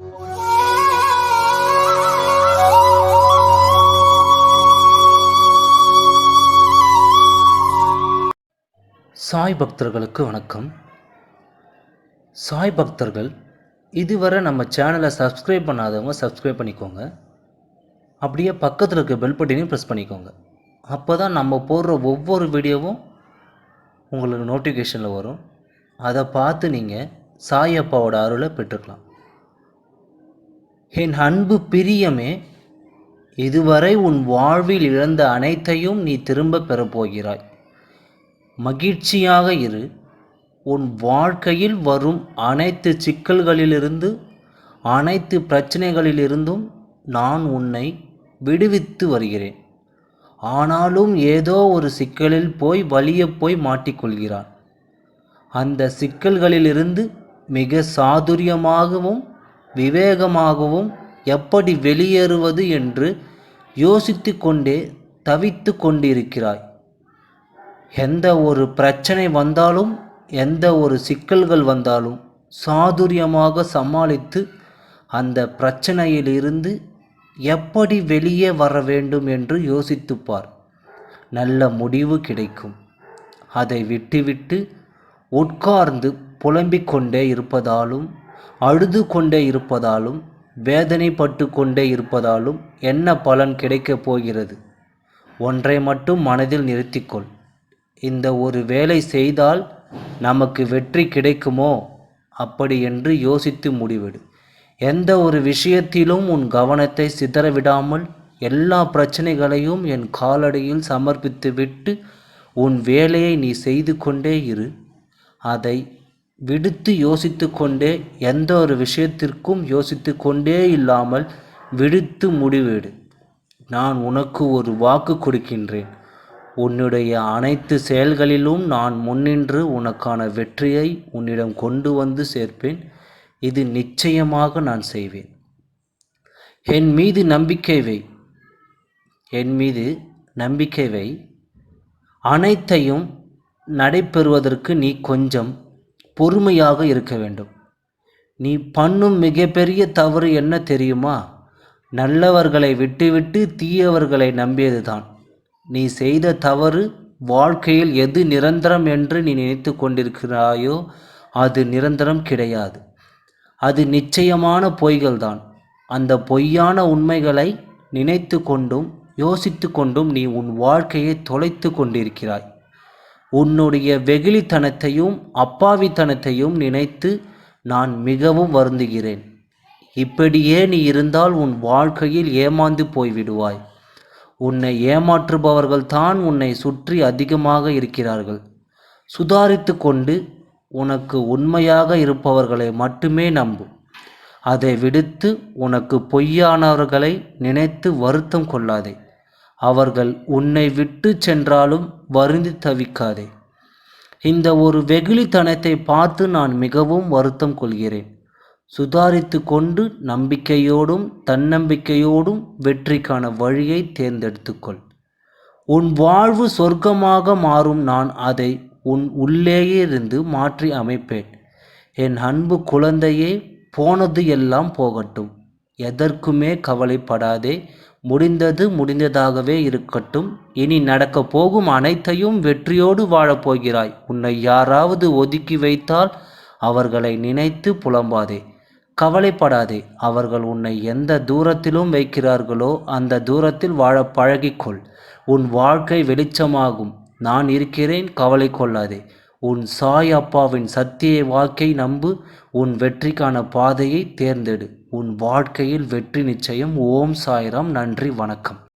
சாய் பக்தர்களுக்கு வணக்கம். சாய் பக்தர்கள் இதுவரை நம்ம சேனலை சப்ஸ்கிரைப் பண்ணாதவங்க சப்ஸ்கிரைப் பண்ணிக்கோங்க. அப்படியே பக்கத்தில் இருக்க பெல் பட்டினையும் ப்ரெஸ் பண்ணிக்கோங்க. அப்போ தான் நம்ம போடுற ஒவ்வொரு வீடியோவும் உங்களுக்கு நோட்டிஃபிகேஷனில் வரும். அதை பார்த்து நீங்கள் சாய் அப்பாவோட அருளை பெற்றுக்கலாம். என் அன்பு பிரியமே இதுவரை உன் வாழ்வில் இழந்த அனைத்தையும் நீ திரும்ப பெறப்போகிறாய் மகிழ்ச்சியாக இரு. உன் வாழ்க்கையில் வரும் அனைத்து சிக்கல்களிலிருந்து அனைத்து பிரச்சனைகளிலிருந்தும் நான் உன்னை விடுவித்து வருகிறேன். ஆனாலும் ஏதோ ஒரு சிக்கலில் போய் வலிய போய் மாட்டிக்கொள்கிறான் அந்த சிக்கல்களிலிருந்து மிக சாதுரியமாகவும் விவேகமாகவும் எப்படி வெளியேறுவது என்று யோசித்து கொண்டே தவித்து கொண்டிருக்கிறாய். எந்த ஒரு பிரச்சனை வந்தாலும் எந்த ஒரு சிக்கல்கள் வந்தாலும் சாதுரியமாக சமாளித்து அந்த பிரச்சனையிலிருந்து எப்படி வெளியே வர வேண்டும் என்று யோசித்துப்பார். நல்ல முடிவு கிடைக்கும். அதை விட்டுவிட்டு உட்கார்ந்து புலம்பிக் கொண்டே இருப்பதாலும் அழுது கொண்டே இருப்பதாலும் வேதனைப்பட்டு கொண்டே இருப்பதாலும் என்ன பலன் கிடைக்கப் போகிறது? ஒன்றை மட்டும் மனதில் நிறுத்திக்கொள். இந்த ஒரு வேலை செய்தால் நமக்கு வெற்றி கிடைக்குமோ? அப்படி என்று யோசித்து முடிவிடு. எந்த ஒரு விஷயத்திலும் உன் கவனத்தை சிதறவிடாமல் எல்லா பிரச்சனைகளையும் என் காலடியில் சமர்ப்பித்து விட்டு உன் வேலையை நீ செய்து கொண்டே இரு. அதை விடுத்து யோசித்து கொண்டே எந்த ஒரு விஷயத்திற்கும் யோசித்து கொண்டே இல்லாமல் விடுத்து முடிவெடு. நான் உனக்கு ஒரு வாக்கு கொடுக்கின்றேன். உன்னுடைய அனைத்து செயல்களிலும் நான் முன்னின்று உனக்கான வெற்றியை உன்னிடம் கொண்டு வந்து சேர்ப்பேன். இது நிச்சயமாக நான் செய்வேன். என் மீது நம்பிக்கை வை. என் மீது நம்பிக்கை வை. அனைத்தையும் நடைபெறுவதற்கு நீ கொஞ்சம் பொறுமையாக இருக்க வேண்டும். நீ பண்ணும் மிகப்பெரிய தவறு என்ன தெரியுமா? நல்லவர்களை விட்டுவிட்டு தீயவர்களை நம்பியதுதான். நீ செய்த தவறு வாழ்க்கையில் எது நிரந்தரம் என்று நீ நினைத்து கொண்டிருக்கிறாயோ அது நிரந்தரம் கிடையாது. அது நிச்சயமான பொய்கள்தான். அந்த பொய்யான உண்மைகளை நினைத்து கொண்டும் யோசித்து கொண்டும் நீ உன் வாழ்க்கையை தொலைத்து கொண்டிருக்கிறாய். உன்னுடைய வெகுளித்தனத்தையும் அப்பாவித்தனத்தையும் நினைத்து நான் மிகவும் வருந்துகிறேன். இப்படியே நீ இருந்தால் உன் வாழ்க்கையில் ஏமாந்து போய்விடுவாய். உன்னை ஏமாற்றுபவர்கள் தான் உன்னை சுற்றி அதிகமாக இருக்கிறார்கள். சுதாரித்து கொண்டு உனக்கு உண்மையாக இருப்பவர்களை மட்டுமே நம்பு. அதை விடுத்து உனக்கு பொய்யானவர்களை நினைத்து வருத்தம் கொள்ளாதே. அவர்கள் உன்னை விட்டு சென்றாலும் வருந்தி தவிக்காதே. இந்த ஒரு வெகுளித்தனத்தை பார்த்து நான் மிகவும் வருத்தம் கொள்கிறேன். சுதாரித்து கொண்டு நம்பிக்கையோடும் தன்னம்பிக்கையோடும் வெற்றிக்கான வழியை தேர்ந்தெடுத்துக்கொள். உன் வாழ்வு சொர்க்கமாக மாறும் நான் அதை உன் உள்ளேயே இருந்து மாற்றி அமைப்பேன். என் அன்பு குழந்தையே போனது எல்லாம் போகட்டும். எதற்குமே கவலைப்படாதே. முடிந்தது முடிந்ததாகவே இருக்கட்டும். இனி நடக்கப் போகும் அனைத்தையும் வெற்றியோடு வாழப்போகிறாய் உன்னை யாராவது ஒதுக்கி வைத்தால் அவர்களை நினைத்து புலம்பாதே. கவலைப்படாதே. அவர்கள் உன்னை எந்த தூரத்திலும் வைக்கிறார்களோ அந்த தூரத்தில் வாழ பழகிக்கொள். உன் வாழ்க்கை வெளிச்சமாகும். நான் இருக்கிறேன். கவலை கொள்ளாதே. உன் சாய் அப்பாவின் சத்திய வாக்கை நம்பு உன் வெற்றிக்கான பாதையை தேர்ந்தெடு. உன் வாழ்க்கையில் வெற்றி நிச்சயம். ஓம் சாய்ராம். நன்றி. வணக்கம்.